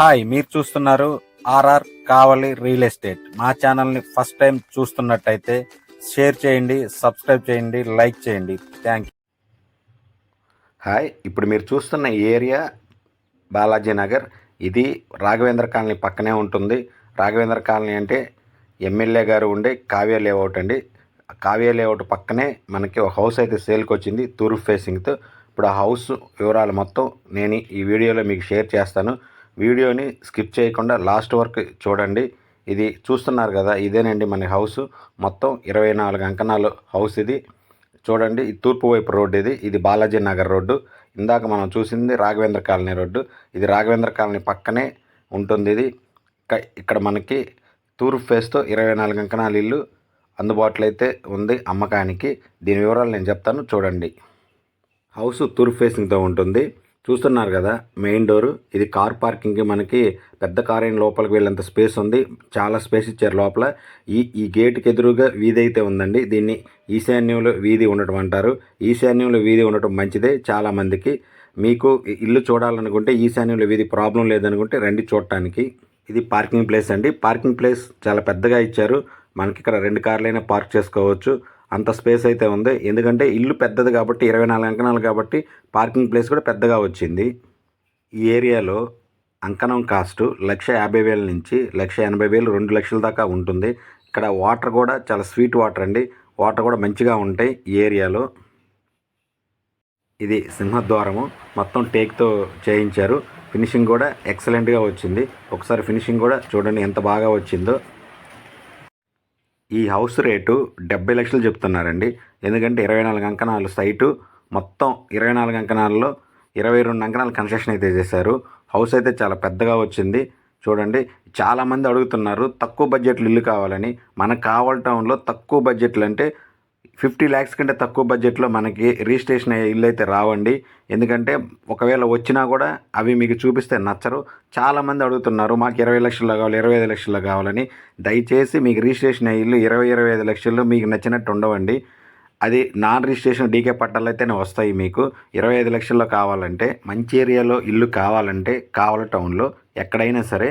Hi మీరు చూస్తున్నారు RR కావలి real estate. మా ఛానల్ని ఫస్ట్ టైం చూస్తున్నట్టయితే షేర్ చేయండి సబ్స్క్రైబ్ చేయండి లైక్ చేయండి. థ్యాంక్ యూ హాయ్ ఇప్పుడు మీరు చూస్తున్న ఏరియా బాలాజీ నగర్. ఇది రాఘవేంద్ర కాలనీ పక్కనే ఉంటుంది. రాఘవేంద్ర కాలనీ అంటే ఎమ్మెల్యే గారు ఉండే కావ్య లేఅవుట్ అండి. కావ్య లేఅవుట్ పక్కనే మనకి ఒక హౌస్ అయితే సేల్కి వచ్చింది తూర్పు ఫేసింగ్తో. ఇప్పుడు ఆ హౌస్ వివరాలు మొత్తం నేను ఈ వీడియోలో మీకు షేర్ చేస్తాను. వీడియోని స్కిప్ చేయకుండా లాస్ట్ వరకు చూడండి. ఇది చూస్తున్నారు కదా ఇదేనండి మన హౌస్. మొత్తం ఇరవై నాలుగు అంకణాలు హౌస్ ఇది. చూడండి ఇది తూర్పు వైపు రోడ్డు ఇది. ఇది బాలాజీ నగర్ రోడ్డు. ఇందాక మనం చూసింది రాఘవేంద్ర కాలనీ రోడ్డు. ఇది రాఘవేంద్ర కాలనీ పక్కనే ఉంటుంది ఇది. ఇక్కడ మనకి తూర్పు ఫేస్తో ఇరవై నాలుగు అంకణాల ఇల్లు అందుబాటులో అయితే ఉంది అమ్మకానికి. దీని వివరాలు నేను చెప్తాను చూడండి. హౌస్ తూర్పు ఫేసింగ్తో ఉంటుంది. చూస్తున్నారు కదా మెయిన్ డోరు. ఇది కార్ పార్కింగ్కి మనకి పెద్ద కార్ అయిన లోపలికి వెళ్ళేంత స్పేస్ ఉంది. చాలా స్పేస్ ఇచ్చారు లోపల. ఈ ఈ గేట్కి ఎదురుగా వీధి అయితే ఉందండి. దీన్ని ఈశాన్యంలో వీధి ఉండటం అంటారు. ఈశాన్యంలో వీధి ఉండటం మంచిదే చాలా మందికి. మీకు ఇల్లు చూడాలనుకుంటే ఈశాన్యంలో వీధి ప్రాబ్లం లేదనుకుంటే రండి చూడటానికి. ఇది పార్కింగ్ ప్లేస్ అండి. పార్కింగ్ ప్లేస్ చాలా పెద్దగా ఇచ్చారు. మనకి ఇక్కడ రెండు కార్లైనా పార్క్ చేసుకోవచ్చు. అంత స్పేస్ అయితే ఉంది. ఎందుకంటే ఇల్లు పెద్దది కాబట్టి ఇరవై నాలుగు అంకణాలు కాబట్టి పార్కింగ్ ప్లేస్ కూడా పెద్దగా వచ్చింది. ఈ ఏరియాలో అంకణం కాస్ట్ లక్ష యాభై వేల నుంచి లక్ష ఎనభై వేలు రెండు లక్షల దాకా ఉంటుంది. ఇక్కడ వాటర్ కూడా చాలా స్వీట్ వాటర్ అండి. వాటర్ కూడా మంచిగా ఉంటాయి ఈ ఏరియాలో. ఇది సింహద్వారము. మొత్తం టేక్తో చేయించారు. ఫినిషింగ్ కూడా ఎక్సలెంట్గా వచ్చింది. ఒకసారి ఫినిషింగ్ కూడా చూడండి ఎంత బాగా వచ్చిందో. ఈ హౌస్ రేటు డెబ్బై లక్షలు చెప్తున్నారండి. ఎందుకంటే ఇరవై నాలుగు అంకణాలు సైటు మొత్తం ఇరవై నాలుగు అంకణాల్లో ఇరవై రెండు అంకణాలు కన్స్ట్రక్షన్ అయితే చేశారు. హౌస్ అయితే చాలా పెద్దగా వచ్చింది. చూడండి చాలామంది అడుగుతున్నారు తక్కువ బడ్జెట్లు ఇల్లు కావాలని. మనకు కావాల టౌన్లో తక్కువ బడ్జెట్లు అంటే ఫిఫ్టీ ల్యాక్స్ కంటే తక్కువ బడ్జెట్లో మనకి రిజిస్ట్రేషన్ అయ్యే ఇల్లు అయితే రావండి. ఎందుకంటే ఒకవేళ వచ్చినా కూడా అవి మీకు చూపిస్తే నచ్చరు. చాలామంది అడుగుతున్నారు మాకు ఇరవై లక్షల్లో కావాలి ఇరవై ఐదు లక్షల్లో కావాలని. దయచేసి మీకు రిజిస్ట్రేషన్ అయ్యే ఇల్లు ఇరవై ఇరవై ఐదు లక్షల్లో మీకు నచ్చినట్టు ఉండవండి. అది నాన్ రిజిస్ట్రేషన్ డీకే పట్టాలు అయితేనే వస్తాయి మీకు. ఇరవై ఐదు లక్షల్లో కావాలంటే మంచి ఏరియాలో ఇల్లు కావాలంటే కావాల టౌన్లో ఎక్కడైనా సరే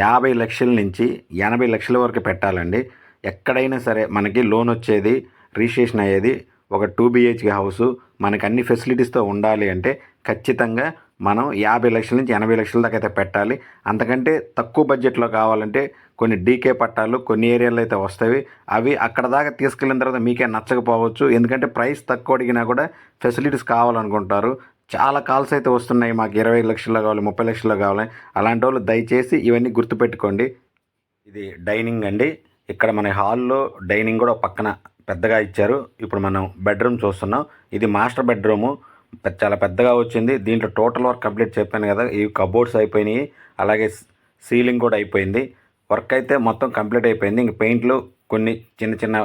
యాభై లక్షల నుంచి ఎనభై లక్షల వరకు పెట్టాలండి. ఎక్కడైనా సరే మనకి లోన్ వచ్చేది రిజిస్ట్రేషన్ అయ్యేది ఒక టూ బిహెచ్కే హౌస్. మనకు అన్ని ఫెసిలిటీస్తో ఉండాలి అంటే ఖచ్చితంగా మనం యాభై లక్షల నుంచి ఎనభై లక్షల దాకా అయితే పెట్టాలి. అంతకంటే తక్కువ బడ్జెట్లో కావాలంటే కొన్ని డీకే పట్టాలు కొన్ని ఏరియాలో అయితే వస్తాయి. అవి అక్కడ దాకా తీసుకెళ్ళిన తర్వాత మీకే నచ్చకపోవచ్చు. ఎందుకంటే ప్రైస్ తక్కువ అడిగినా కూడా ఫెసిలిటీస్ కావాలనుకుంటారు. చాలా కాల్స్ అయితే వస్తున్నాయి మాకు. ఇరవై లక్షల్లో కావాలి ముప్పై లక్షల్లో కావాలి. అలాంటి వాళ్ళు దయచేసి ఇవన్నీ గుర్తుపెట్టుకోండి. ఇది డైనింగ్ అండి. ఇక్కడ మన హాల్లో డైనింగ్ కూడా పక్కన పెద్దగా ఇచ్చారు. ఇప్పుడు మనం బెడ్రూమ్ చూస్తున్నాం. ఇది మాస్టర్ బెడ్రూము. చాలా పెద్దగా వచ్చింది. దీంట్లో టోటల్ వర్క్ కంప్లీట్ చెప్పాను కదా ఈ కబోర్డ్స్ అయిపోయినాయి. అలాగే సీలింగ్ కూడా అయిపోయింది. వర్క్ అయితే మొత్తం కంప్లీట్ అయిపోయింది. ఇంక పెయింట్లు కొన్ని చిన్న చిన్న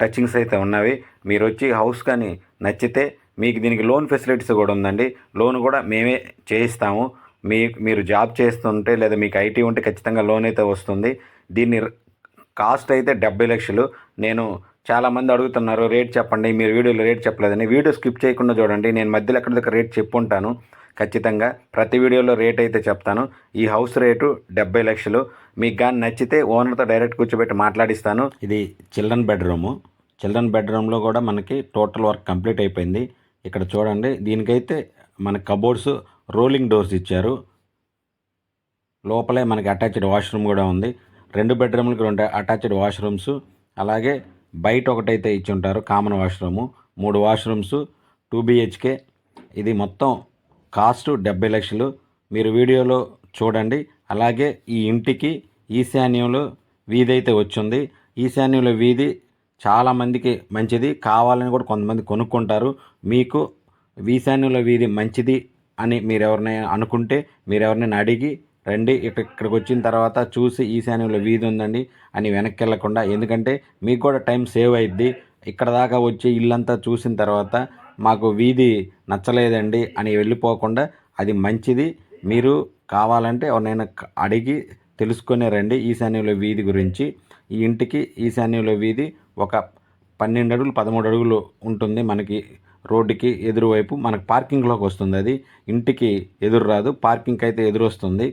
టచింగ్స్ అయితే ఉన్నవి. మీరు వచ్చి హౌస్ కానీ నచ్చితే మీకు దీనికి లోన్ ఫెసిలిటీస్ కూడా ఉందండి. లోన్ కూడా మేమే చేయిస్తాము. మీ మీరు జాబ్ చేస్తుంటే లేదా మీకు ఐటీ ఉంటే ఖచ్చితంగా లోన్ అయితే వస్తుంది. దీన్ని కాస్ట్ అయితే డెబ్బై లక్షలు. నేను చాలామంది అడుగుతున్నారు రేట్ చెప్పండి మీరు వీడియోలో రేట్ చెప్పలేదని. వీడియో స్కిప్ చేయకుండా చూడండి నేను మధ్యలో ఎక్కడ దగ్గర రేట్ చెప్పుంటాను. ఖచ్చితంగా ప్రతి వీడియోలో రేట్ అయితే చెప్తాను. ఈ హౌస్ రేటు డెబ్బై లక్షలు. మీకు కానీ నచ్చితే ఓనర్తో డైరెక్ట్ కూర్చోబెట్టి మాట్లాడిస్తాను. ఇది చిల్డ్రన్ బెడ్రూము. చిల్డ్రన్ బెడ్రూమ్లో కూడా మనకి టోటల్ వర్క్ కంప్లీట్ అయిపోయింది. ఇక్కడ చూడండి దీనికైతే మన కబోర్డ్స్ రోలింగ్ డోర్స్ ఇచ్చారు. లోపలే మనకి అటాచ్డ్ వాష్రూమ్ కూడా ఉంది. రెండు బెడ్రూమ్లకి రెండు అటాచ్డ్ వాష్రూమ్స్ అలాగే బయట ఒకటైతే ఇచ్చి ఉంటారు కామన్ వాష్రూము. మూడు వాష్రూమ్స్ టూ బిహెచ్కే. ఇది మొత్తం కాస్ట్ డెబ్బై లక్షలు. మీరు వీడియోలో చూడండి. అలాగే ఈ ఇంటికి ఈశాన్యంలో వీధి అయితే వచ్చింది. ఈశాన్యంలో వీధి చాలామందికి మంచిది. కావాలని కూడా కొంతమంది కొనుక్కుంటారు. మీకు ఈశాన్యంలో వీధి మంచిది అని మీరు ఎవరినైనా అనుకుంటే మీరు ఎవరినైనా అడిగి రండి ఇప్పుడు ఇక్కడికి వచ్చిన తర్వాత చూసి ఈశాన్యంలో వీధి ఉందండి అని వెనక్కి వెళ్ళకుండా ఎందుకంటే మీకు కూడా టైం సేవ్ అయిద్ది. ఇక్కడ దాకా వచ్చి ఇల్లంతా చూసిన తర్వాత మాకు వీధి నచ్చలేదండి అని వెళ్ళిపోకుండా అది మంచిది. మీరు కావాలంటే నేను అడిగి తెలుసుకునే రండి ఈశాన్యంలో వీధి గురించి. ఈ ఇంటికి ఈశాన్యంలో వీధి ఒక పన్నెండు అడుగులు పదమూడు అడుగులు ఉంటుంది మనకి రోడ్డుకి ఎదురువైపు. మనకు పార్కింగ్లోకి వస్తుంది అది. ఇంటికి ఎదురు రాదు. పార్కింగ్కి అయితే ఎదురు వస్తుంది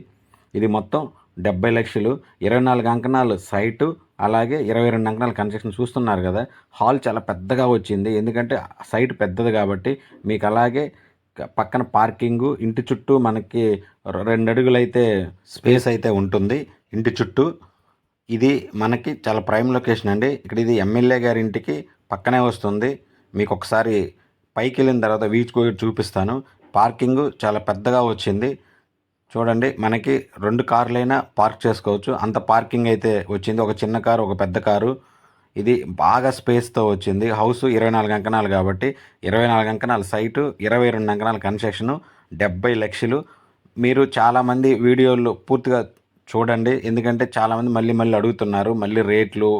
ఇది మొత్తం డెబ్బై లక్షలు ఇరవై నాలుగు అంకణాలు సైటు అలాగే ఇరవై రెండు అంకణాలు కన్స్ట్రక్షన్ చూస్తున్నారు కదా. హాల్ చాలా పెద్దగా వచ్చింది. ఎందుకంటే సైట్ పెద్దది కాబట్టి మీకు అలాగే పక్కన పార్కింగు ఇంటి చుట్టూ మనకి రెండు అడుగులు అయితే స్పేస్ అయితే ఉంటుంది. ఇంటి చుట్టూ ఇది మనకి చాలా ప్రైమ్ లొకేషన్ అండి. ఇక్కడ ఇది ఎమ్మెల్యే గారి ఇంటికి పక్కనే వస్తుంది. మీకు ఒకసారి పైకి వెళ్ళిన తర్వాత వీచ్ కూడా చూపిస్తాను. పార్కింగ్ చాలా పెద్దగా వచ్చింది. చూడండి మనకి రెండు కార్లైనా పార్క్ చేసుకోవచ్చు. అంత పార్కింగ్ అయితే వచ్చింది. ఒక చిన్న కారు ఒక పెద్ద కారు. ఇది బాగా స్పేస్తో వచ్చింది. హౌస్ ఇరవై నాలుగు అంకణాలు కాబట్టి ఇరవై నాలుగు అంకణాల సైటు ఇరవై రెండు అంకణాల కన్స్ట్రక్షను డెబ్బై లక్షలు. మీరు చాలామంది వీడియోలు పూర్తిగా చూడండి. ఎందుకంటే చాలామంది మళ్ళీ మళ్ళీ అడుగుతున్నారు మళ్ళీ రేట్లు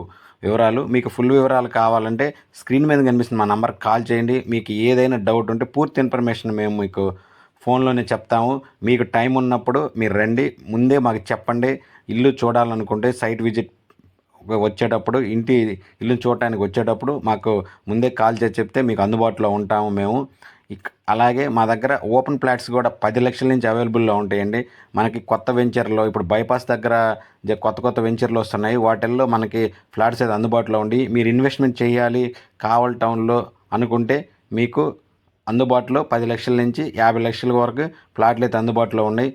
వివరాలు. మీకు ఫుల్ వివరాలు కావాలంటే స్క్రీన్ మీద కనిపిస్తుంది మా నంబర్కి కాల్ చేయండి. మీకు ఏదైనా డౌట్ ఉంటే పూర్తి ఇన్ఫర్మేషన్ మేము మీకు ఫోన్లోనే చెప్తాము. మీకు టైం ఉన్నప్పుడు మీరు రండి. ముందే మాకు చెప్పండి. ఇల్లు చూడాలనుకుంటే సైట్ విజిట్ వచ్చేటప్పుడు ఇంటి ఇల్లు చూడటానికి వచ్చేటప్పుడు మాకు ముందే కాల్ చేసి చెప్తే మీకు అందుబాటులో ఉంటాము మేము. అలాగే మా దగ్గర ఓపెన్ ప్లాట్స్ కూడా పది లక్షల నుంచి అవైలబుల్లో ఉంటాయండి. మనకి కొత్త వెంచర్లో ఇప్పుడు బైపాస్ దగ్గర కొత్త కొత్త వెంచర్లు వస్తున్నాయి. వాటిల్లో మనకి ఫ్లాట్స్ అయితే అందుబాటులో ఉండి మీరు ఇన్వెస్ట్మెంట్ చేయాలి కావల్ టౌన్లో అనుకుంటే మీకు అందుబాటులో పది లక్షల నుంచి యాభై లక్షల వరకు ప్లాట్లు అయితే అందుబాటులో ఉన్నాయి.